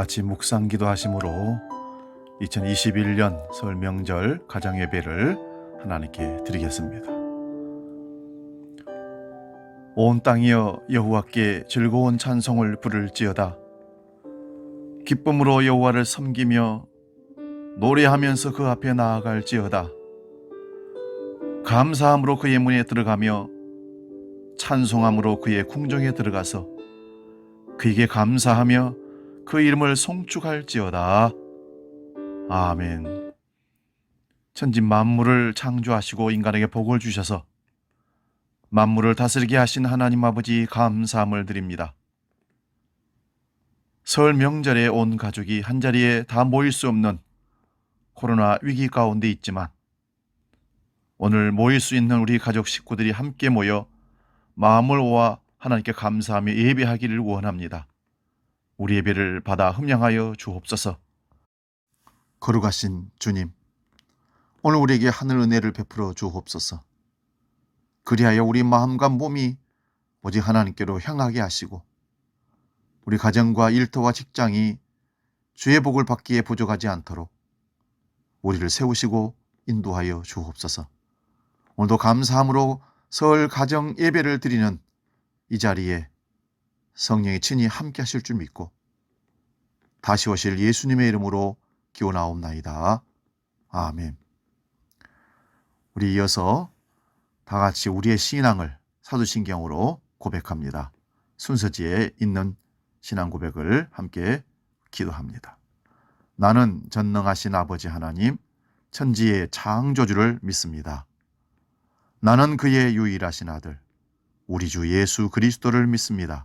같이 묵상 기도 하심으로 2021년 설 명절 가정 예배를 하나님께 드리겠습니다. 온 땅이여 여호와께 즐거운 찬송을 부를지어다. 기쁨으로 여호와를 섬기며 노래하면서 그 앞에 나아갈지어다. 감사함으로 그의 문에 들어가며 찬송함으로 그의 궁정에 들어가서 그에게 감사하며 그 이름을 송축할지어다. 아멘. 천지 만물을 창조하시고 인간에게 복을 주셔서 만물을 다스리게 하신 하나님 아버지 감사함을 드립니다. 설 명절에 온 가족이 한자리에 다 모일 수 없는 코로나 위기 가운데 있지만 오늘 모일 수 있는 우리 가족 식구들이 함께 모여 마음을 모아 하나님께 감사하며 예배하기를 원합니다. 우리 예배를 받아 흠양하여 주옵소서. 거룩하신 주님, 오늘 우리에게 하늘 은혜를 베풀어 주옵소서. 그리하여 우리 마음과 몸이 오직 하나님께로 향하게 하시고 우리 가정과 일터와 직장이 주의 복을 받기에 부족하지 않도록 우리를 세우시고 인도하여 주옵소서. 오늘도 감사함으로 설 가정 예배를 드리는 이 자리에 성령이 친히 함께 하실 줄 믿고 다시 오실 예수님의 이름으로 기원하옵나이다. 아멘. 우리 이어서 다 같이 우리의 신앙을 사도신경으로 고백합니다. 순서지에 있는 신앙 고백을 함께 기도합니다. 나는 전능하신 아버지 하나님, 천지의 창조주를 믿습니다. 나는 그의 유일하신 아들, 우리 주 예수 그리스도를 믿습니다.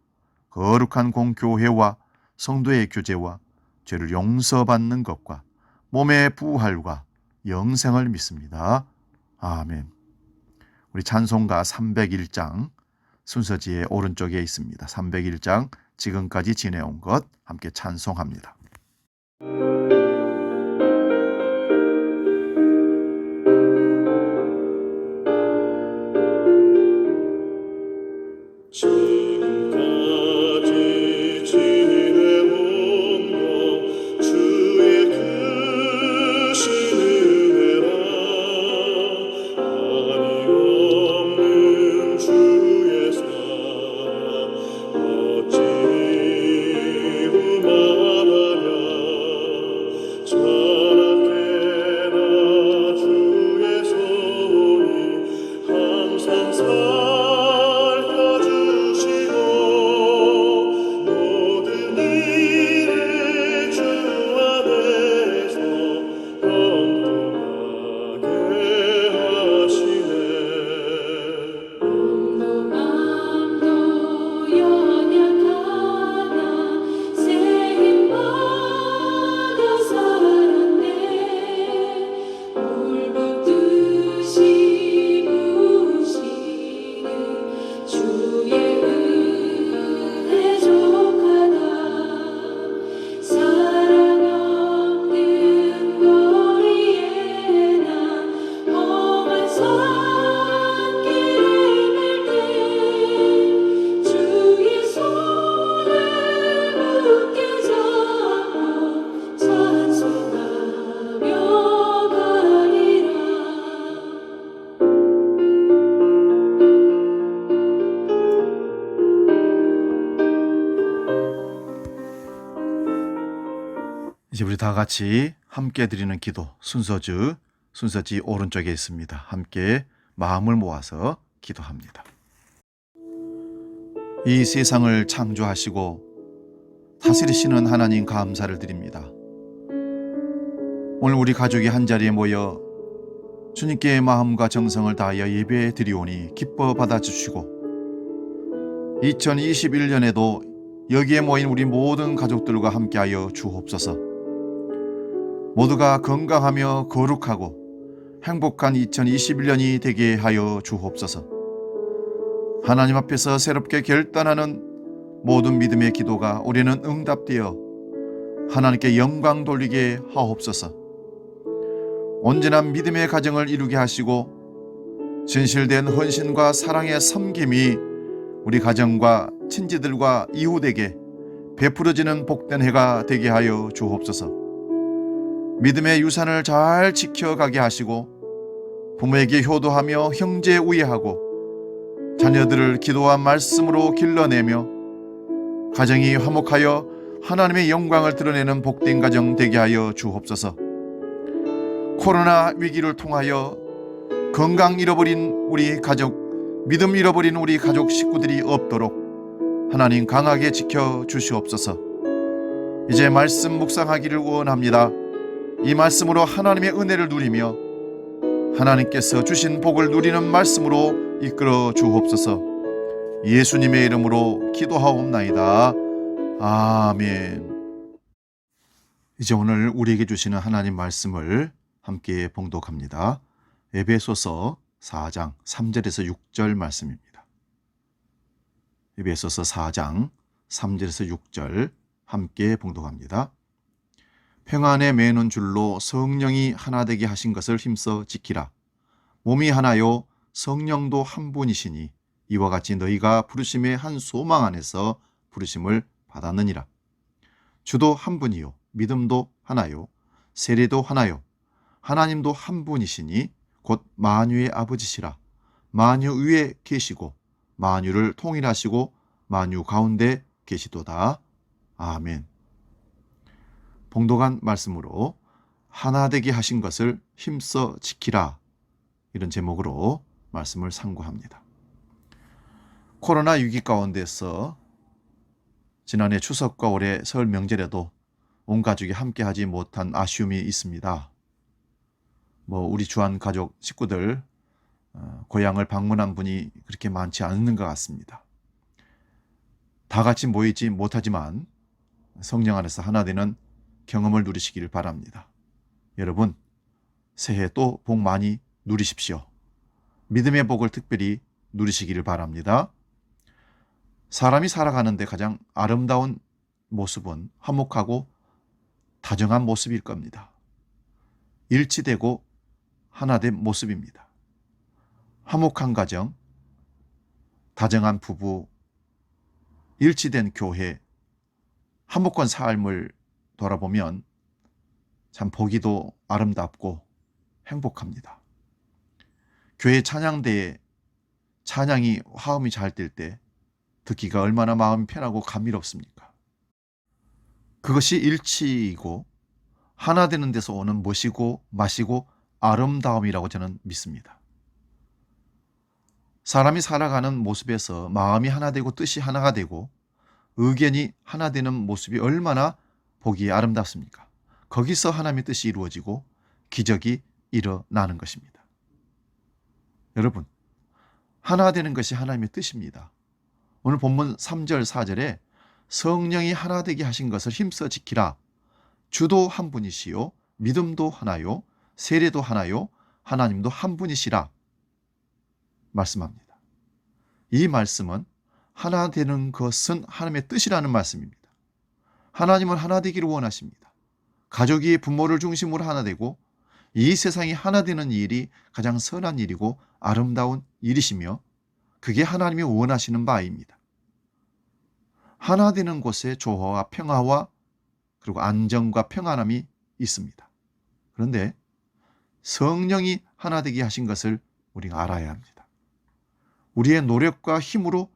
거룩한 공교회와 성도의 교제와 죄를 용서받는 것과 몸의 부활과 영생을 믿습니다. 아멘. 우리 찬송가 301장 순서지의 오른쪽에 있습니다. 301장 지금까지 지내온 것 함께 찬송합니다. 이제 우리 다 같이 함께 드리는 기도 순서주 순서지 오른쪽에 있습니다. 함께 마음을 모아서 기도합니다. 이 세상을 창조하시고 다스리시는 하나님 감사를 드립니다. 오늘 우리 가족이 한 자리에 모여 주님께 마음과 정성을 다하여 예배 드리오니 기뻐 받아주시고 2021년에도 여기에 모인 우리 모든 가족들과 함께하여 주옵소서. 모두가 건강하며 거룩하고 행복한 2021년이 되게 하여 주옵소서. 하나님 앞에서 새롭게 결단하는 모든 믿음의 기도가 우리는 응답되어 하나님께 영광 돌리게 하옵소서. 온전한 믿음의 가정을 이루게 하시고 진실된 헌신과 사랑의 섬김이 우리 가정과 친지들과 이웃에게 베풀어지는 복된 해가 되게 하여 주옵소서. 믿음의 유산을 잘 지켜가게 하시고 부모에게 효도하며 형제 우애하고 자녀들을 기도와 말씀으로 길러내며 가정이 화목하여 하나님의 영광을 드러내는 복된 가정 되게 하여 주옵소서. 코로나 위기를 통하여 건강 잃어버린 우리 가족, 믿음 잃어버린 우리 가족 식구들이 없도록 하나님 강하게 지켜 주시옵소서. 이제 말씀 묵상하기를 원합니다. 이 말씀으로 하나님의 은혜를 누리며 하나님께서 주신 복을 누리는 말씀으로 이끌어 주옵소서. 예수님의 이름으로 기도하옵나이다. 아멘. 이제 오늘 우리에게 주시는 하나님 말씀을 함께 봉독합니다. 에베소서 4장 3절에서 6절 말씀입니다. 에베소서 4장 3절에서 6절 함께 봉독합니다. 평안에 매는 줄로 성령이 하나 되게 하신 것을 힘써 지키라. 몸이 하나요 성령도 한 분이시니 이와 같이 너희가 부르심의 한 소망 안에서 부르심을 받았느니라. 주도 한 분이요 믿음도 하나요 세례도 하나요 하나님도 한 분이시니 곧 만유의 아버지시라. 만유 위에 계시고 만유를 통일하시고 만유 가운데 계시도다. 아멘. 봉독한 말씀으로 하나 되게 하신 것을 힘써 지키라. 이런 제목으로 말씀을 상고합니다. 코로나 위기 가운데서 지난해 추석과 올해 설 명절에도 온 가족이 함께 하지 못한 아쉬움이 있습니다. 뭐 우리 주한 가족 식구들 어, 고향을 방문한 분이 그렇게 많지 않는 것 같습니다. 다 같이 모이지 못하지만 성령 안에서 하나 되는 경험을 누리시기를 바랍니다. 여러분 새해 또 복 많이 누리십시오. 믿음의 복을 특별히 누리시기를 바랍니다. 사람이 살아가는데 가장 아름다운 모습은 화목하고 다정한 모습일 겁니다. 일치되고 하나된 모습입니다. 화목한 가정, 다정한 부부, 일치된 교회, 화목한 삶을 돌아보면 참 보기도 아름답고 행복합니다. 교회 찬양대에 찬양이 화음이 잘 될 때 듣기가 얼마나 마음이 편하고 감미롭습니까? 그것이 일치이고 하나 되는 데서 오는 멋이고 마시고 아름다움이라고 저는 믿습니다. 사람이 살아가는 모습에서 마음이 하나 되고 뜻이 하나가 되고 의견이 하나 되는 모습이 얼마나 보기 아름답습니까? 거기서 하나님의 뜻이 이루어지고 기적이 일어나는 것입니다. 여러분, 하나 되는 것이 하나님의 뜻입니다. 오늘 본문 3절, 4절에 성령이 하나 되게 하신 것을 힘써 지키라. 주도 한 분이시요. 믿음도 하나요. 세례도 하나요. 하나님도 한 분이시라. 말씀합니다. 이 말씀은 하나 되는 것은 하나님의 뜻이라는 말씀입니다. 하나님은 하나 되기를 원하십니다. 가족이 부모를 중심으로 하나 되고 이 세상이 하나 되는 일이 가장 선한 일이고 아름다운 일이시며 그게 하나님이 원하시는 바입니다. 하나 되는 곳에 조화와 평화와 그리고 안정과 평안함이 있습니다. 그런데 성령이 하나 되게 하신 것을 우리가 알아야 합니다. 우리의 노력과 힘으로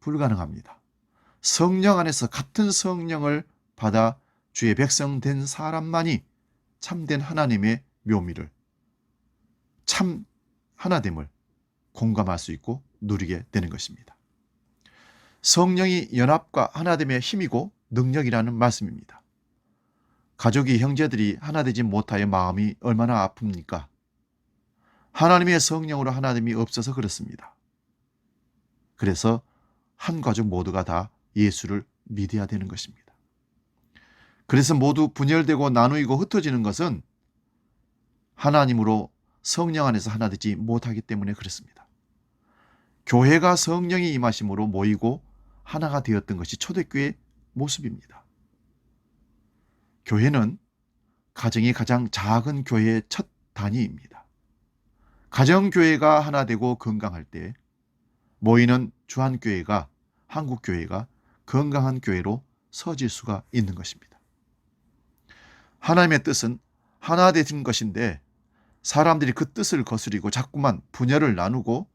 불가능합니다. 성령 안에서 같은 성령을 받아 주의 백성 된 사람만이 참된 하나님의 묘미를 참 하나됨을 공감할 수 있고 누리게 되는 것입니다. 성령이 연합과 하나됨의 힘이고 능력이라는 말씀입니다. 가족이 형제들이 하나 되지 못하여 마음이 얼마나 아픕니까? 하나님의 성령으로 하나됨이 없어서 그렇습니다. 그래서 한 가족 모두가 다 예수를 믿어야 되는 것입니다. 그래서 모두 분열되고 나누이고 흩어지는 것은 하나님으로 성령 안에서 하나 되지 못하기 때문에 그렇습니다. 교회가 성령이 임하심으로 모이고 하나가 되었던 것이 초대교회의 모습입니다. 교회는 가정이 가장 작은 교회의 첫 단위입니다. 가정교회가 하나 되고 건강할 때 모이는 주한교회가 한국교회가 건강한 교회로 서질 수가 있는 것입니다. 하나님의 뜻은 하나 되신 것인데 사람들이 그 뜻을 거스리고 자꾸만 분열을 나누고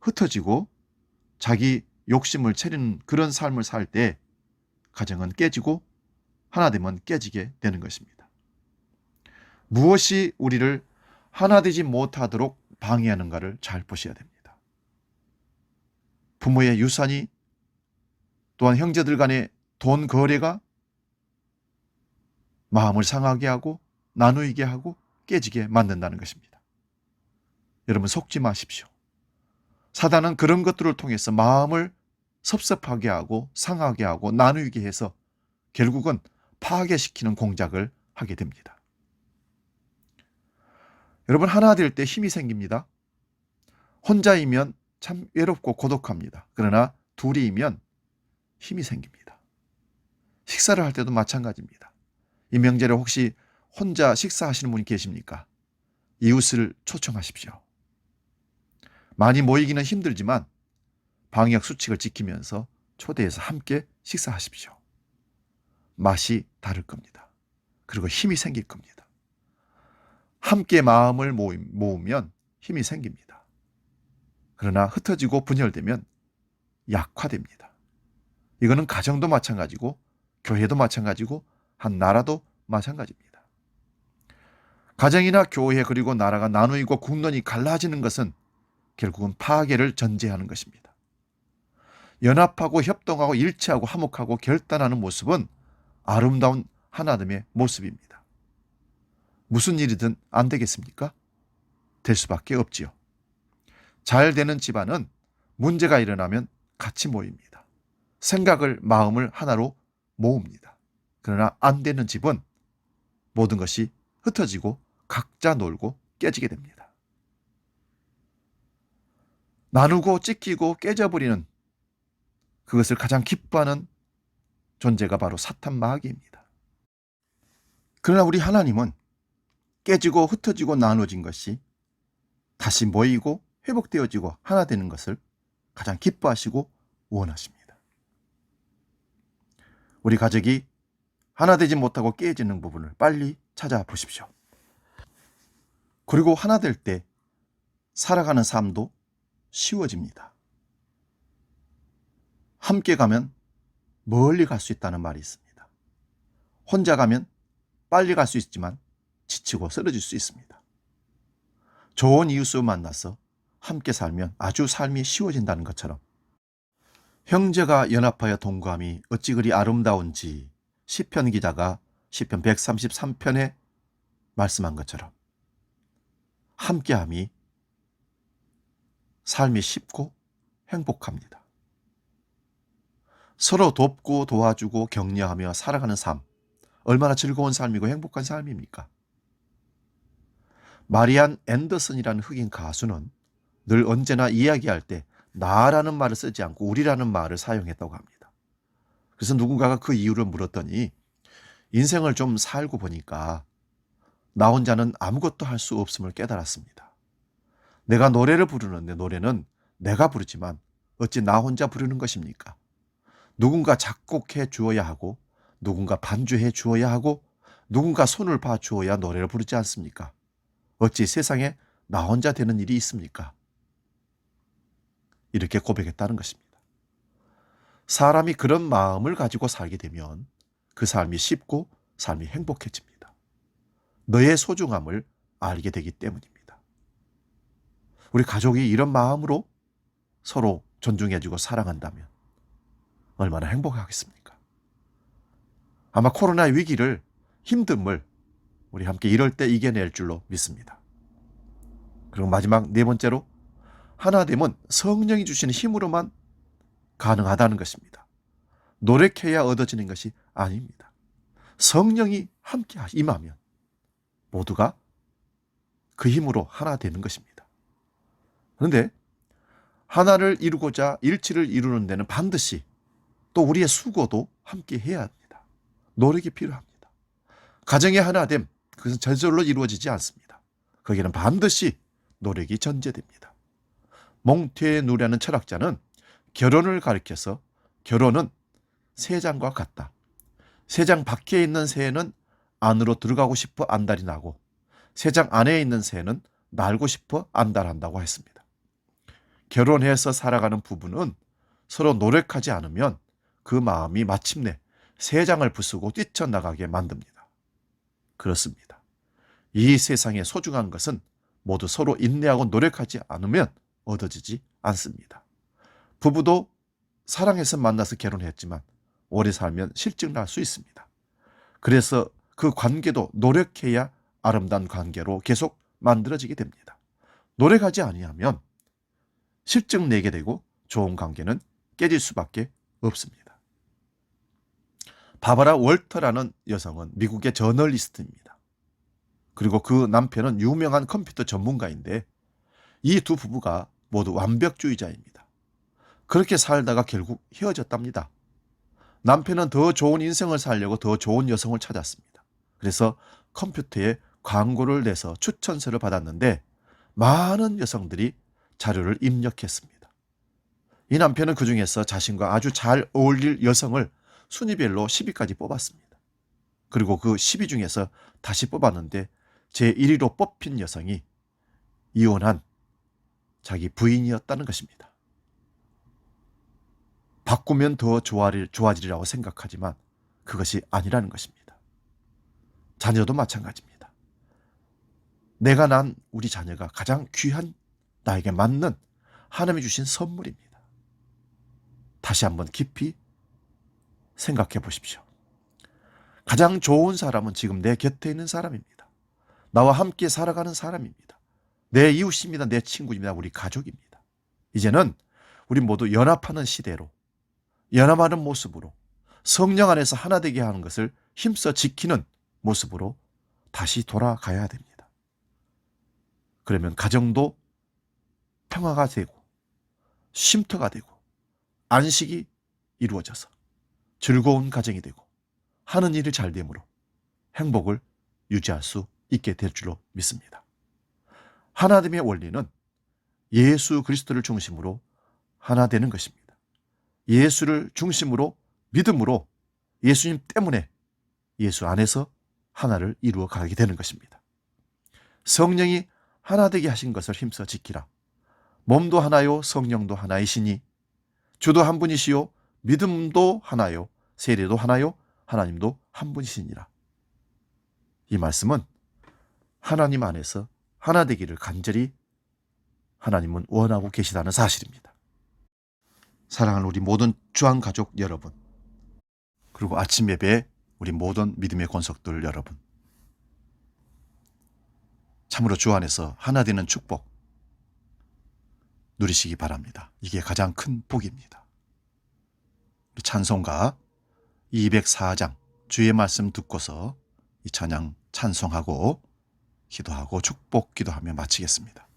흩어지고 자기 욕심을 채리는 그런 삶을 살 때 가정은 깨지고 하나 되면 깨지게 되는 것입니다. 무엇이 우리를 하나 되지 못하도록 방해하는가를 잘 보셔야 됩니다. 부모의 유산이 또한 형제들 간의 돈 거래가 마음을 상하게 하고 나누이게 하고 깨지게 만든다는 것입니다. 여러분 속지 마십시오. 사단은 그런 것들을 통해서 마음을 섭섭하게 하고 상하게 하고 나누게 해서 결국은 파괴시키는 공작을 하게 됩니다. 여러분 하나 될 때 힘이 생깁니다. 혼자이면 참 외롭고 고독합니다. 그러나 둘이면 힘이 생깁니다. 식사를 할 때도 마찬가지입니다. 이 명절에 혹시 혼자 식사하시는 분이 계십니까? 이웃을 초청하십시오. 많이 모이기는 힘들지만 방역 수칙을 지키면서 초대해서 함께 식사하십시오. 맛이 다를 겁니다. 그리고 힘이 생길 겁니다. 함께 마음을 모으면 힘이 생깁니다. 그러나 흩어지고 분열되면 약화됩니다. 이거는 가정도 마찬가지고 교회도 마찬가지고 한 나라도 마찬가지입니다. 가정이나 교회 그리고 나라가 나누이고 국론이 갈라지는 것은 결국은 파괴를 전제하는 것입니다. 연합하고 협동하고 일치하고 화목하고 결단하는 모습은 아름다운 하나됨의 모습입니다. 무슨 일이든 안 되겠습니까? 될 수밖에 없지요. 잘 되는 집안은 문제가 일어나면 같이 모입니다. 생각을, 마음을 하나로 모읍니다. 그러나 안 되는 집은 모든 것이 흩어지고 각자 놀고 깨지게 됩니다. 나누고 찢기고 깨져버리는 그것을 가장 기뻐하는 존재가 바로 사탄 마귀입니다. 그러나 우리 하나님은 깨지고 흩어지고 나눠진 것이 다시 모이고 회복되어지고 하나 되는 것을 가장 기뻐하시고 원하십니다. 우리 가족이 하나 되지 못하고 깨지는 부분을 빨리 찾아보십시오. 그리고 하나 될 때 살아가는 삶도 쉬워집니다. 함께 가면 멀리 갈 수 있다는 말이 있습니다. 혼자 가면 빨리 갈 수 있지만 지치고 쓰러질 수 있습니다. 좋은 이웃을 만나서 함께 살면 아주 삶이 쉬워진다는 것처럼 형제가 연합하여 동감이 어찌 그리 아름다운지 시편 기자가 시편 133편에 말씀한 것처럼 함께함이 삶이 쉽고 행복합니다. 서로 돕고 도와주고 격려하며 살아가는 삶 얼마나 즐거운 삶이고 행복한 삶입니까? 마리안 앤더슨이라는 흑인 가수는 늘 언제나 이야기할 때 나라는 말을 쓰지 않고 우리라는 말을 사용했다고 합니다. 그래서 누군가가 그 이유를 물었더니 인생을 좀 살고 보니까 나 혼자는 아무것도 할 수 없음을 깨달았습니다. 내가 노래를 부르는데 노래는 내가 부르지만 어찌 나 혼자 부르는 것입니까? 누군가 작곡해 주어야 하고 누군가 반주해 주어야 하고 누군가 손을 봐 주어야 노래를 부르지 않습니까? 어찌 세상에 나 혼자 되는 일이 있습니까? 이렇게 고백했다는 것입니다. 사람이 그런 마음을 가지고 살게 되면 그 삶이 쉽고 삶이 행복해집니다. 너의 소중함을 알게 되기 때문입니다. 우리 가족이 이런 마음으로 서로 존중해주고 사랑한다면 얼마나 행복하겠습니까? 아마 코로나 위기를 힘듦을 우리 함께 이럴 때 이겨낼 줄로 믿습니다. 그리고 마지막 네 번째로 하나됨은 성령이 주시는 힘으로만 가능하다는 것입니다. 노력해야 얻어지는 것이 아닙니다. 성령이 함께 임하면 모두가 그 힘으로 하나 되는 것입니다. 그런데 하나를 이루고자 일치를 이루는 데는 반드시 또 우리의 수고도 함께 해야 합니다. 노력이 필요합니다. 가정의 하나됨, 그것은 절절로 이루어지지 않습니다. 거기에는 반드시 노력이 전제됩니다. 몽퇴 누라는 철학자는 결혼을 가리켜서 결혼은 새장과 같다. 새장 밖에 있는 새는 안으로 들어가고 싶어 안달이 나고 새장 안에 있는 새는 날고 싶어 안달한다고 했습니다. 결혼해서 살아가는 부부는 서로 노력하지 않으면 그 마음이 마침내 새장을 부수고 뛰쳐나가게 만듭니다. 그렇습니다. 이 세상에 소중한 것은 모두 서로 인내하고 노력하지 않으면 얻어지지 않습니다. 부부도 사랑해서 만나서 결혼했지만 오래 살면 실증 날 수 있습니다. 그래서 그 관계도 노력해야 아름다운 관계로 계속 만들어지게 됩니다. 노력하지 아니하면 실증 내게 되고 좋은 관계는 깨질 수밖에 없습니다. 바바라 월터라는 여성은 미국의 저널리스트입니다. 그리고 그 남편은 유명한 컴퓨터 전문가인데 이 두 부부가 모두 완벽주의자입니다. 그렇게 살다가 결국 헤어졌답니다. 남편은 더 좋은 인생을 살려고 더 좋은 여성을 찾았습니다. 그래서 컴퓨터에 광고를 내서 추천서를 받았는데 많은 여성들이 자료를 입력했습니다. 이 남편은 그 중에서 자신과 아주 잘 어울릴 여성을 순위별로 10위까지 뽑았습니다. 그리고 그 10위 중에서 다시 뽑았는데 제1위로 뽑힌 여성이 이혼한 자기 부인이었다는 것입니다. 바꾸면 더 좋아질, 좋아지리라고 생각하지만 그것이 아니라는 것입니다. 자녀도 마찬가지입니다. 내가 난 우리 자녀가 가장 귀한 나에게 맞는 하나님이 주신 선물입니다. 다시 한번 깊이 생각해 보십시오. 가장 좋은 사람은 지금 내 곁에 있는 사람입니다. 나와 함께 살아가는 사람입니다. 내 이웃입니다. 내 친구입니다. 우리 가족입니다. 이제는 우리 모두 연합하는 시대로 연합하는 모습으로 성령 안에서 하나 되게 하는 것을 힘써 지키는 모습으로 다시 돌아가야 됩니다. 그러면 가정도 평화가 되고 쉼터가 되고 안식이 이루어져서 즐거운 가정이 되고 하는 일이 잘 되므로 행복을 유지할 수 있게 될 줄로 믿습니다. 하나됨의 원리는 예수 그리스도를 중심으로 하나 되는 것입니다. 예수를 중심으로 믿음으로 예수님 때문에 예수 안에서 하나를 이루어 가게 되는 것입니다. 성령이 하나 되게 하신 것을 힘써 지키라. 몸도 하나요, 성령도 하나이시니 주도 한 분이시요, 믿음도 하나요, 세례도 하나요, 하나님도 한 분이시니라. 이 말씀은 하나님 안에서 하나 되기를 간절히 하나님은 원하고 계시다는 사실입니다. 사랑하는 우리 모든 주한 가족 여러분, 그리고 아침 예배에 우리 모든 믿음의 권속들 여러분, 참으로 주 안에서 하나 되는 축복 누리시기 바랍니다. 이게 가장 큰 복입니다. 찬송가 204장 주의 말씀 듣고서 이 찬양 찬송하고 기도하고 축복 기도하며 마치겠습니다.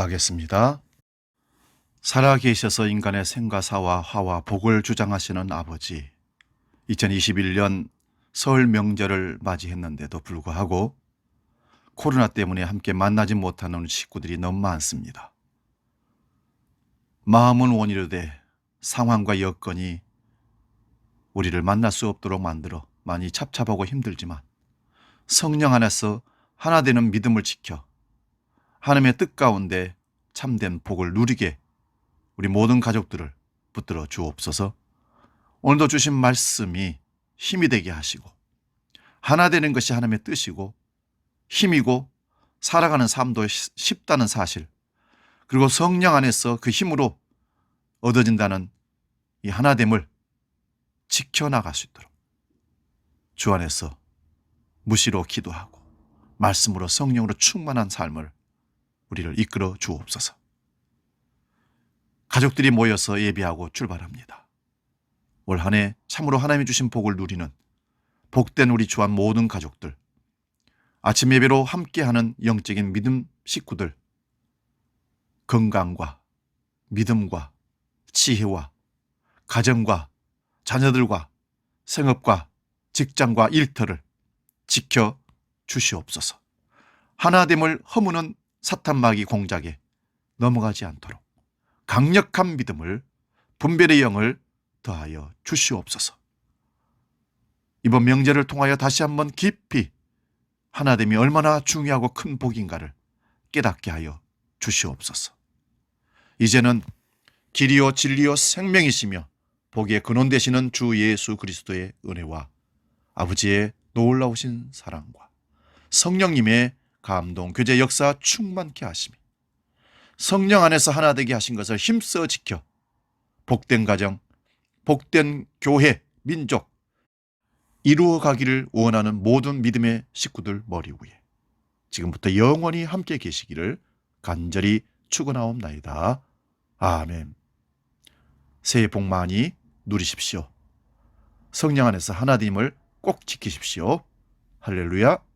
기도하겠습니다. 살아계셔서 인간의 생과 사와 화와 복을 주장하시는 아버지. 2021년 설 명절을 맞이했는데도 불구하고 코로나 때문에 함께 만나지 못하는 식구들이 너무 많습니다. 마음은 원이로되 상황과 여건이 우리를 만날 수 없도록 만들어 많이 찹찹하고 힘들지만 성령 안에서 하나 되는 믿음을 지켜 하나님의 뜻 가운데 참된 복을 누리게 우리 모든 가족들을 붙들어 주옵소서. 오늘도 주신 말씀이 힘이 되게 하시고 하나 되는 것이 하나님의 뜻이고 힘이고 살아가는 삶도 쉬- 쉽다는 사실 그리고 성령 안에서 그 힘으로 얻어진다는 이 하나됨을 지켜나갈 수 있도록 주 안에서 무시로 기도하고 말씀으로 성령으로 충만한 삶을 우리를 이끌어 주옵소서. 가족들이 모여서 예배하고 출발합니다. 올 한 해 참으로 하나님이 주신 복을 누리는 복된 우리 주한 모든 가족들, 아침 예배로 함께하는 영적인 믿음 식구들, 건강과 믿음과 지혜와 가정과 자녀들과 생업과 직장과 일터를 지켜 주시옵소서. 하나됨을 허무는 사탄마귀 공작에 넘어가지 않도록 강력한 믿음을 분별의 영을 더하여 주시옵소서. 이번 명절을 통하여 다시 한번 깊이 하나됨이 얼마나 중요하고 큰 복인가를 깨닫게 하여 주시옵소서. 이제는 길이요 진리요 생명이시며 복의 근원 되시는 주 예수 그리스도의 은혜와 아버지의 놀라우신 사랑과 성령님의 감동, 교제 역사 충만케 하심이 성령 안에서 하나 되게 하신 것을 힘써 지켜 복된 가정, 복된 교회, 민족 이루어 가기를 원하는 모든 믿음의 식구들 머리 위에 지금부터 영원히 함께 계시기를 간절히 축원하옵나이다. 아멘. 새해 복 많이 누리십시오. 성령 안에서 하나님을 꼭 지키십시오. 할렐루야.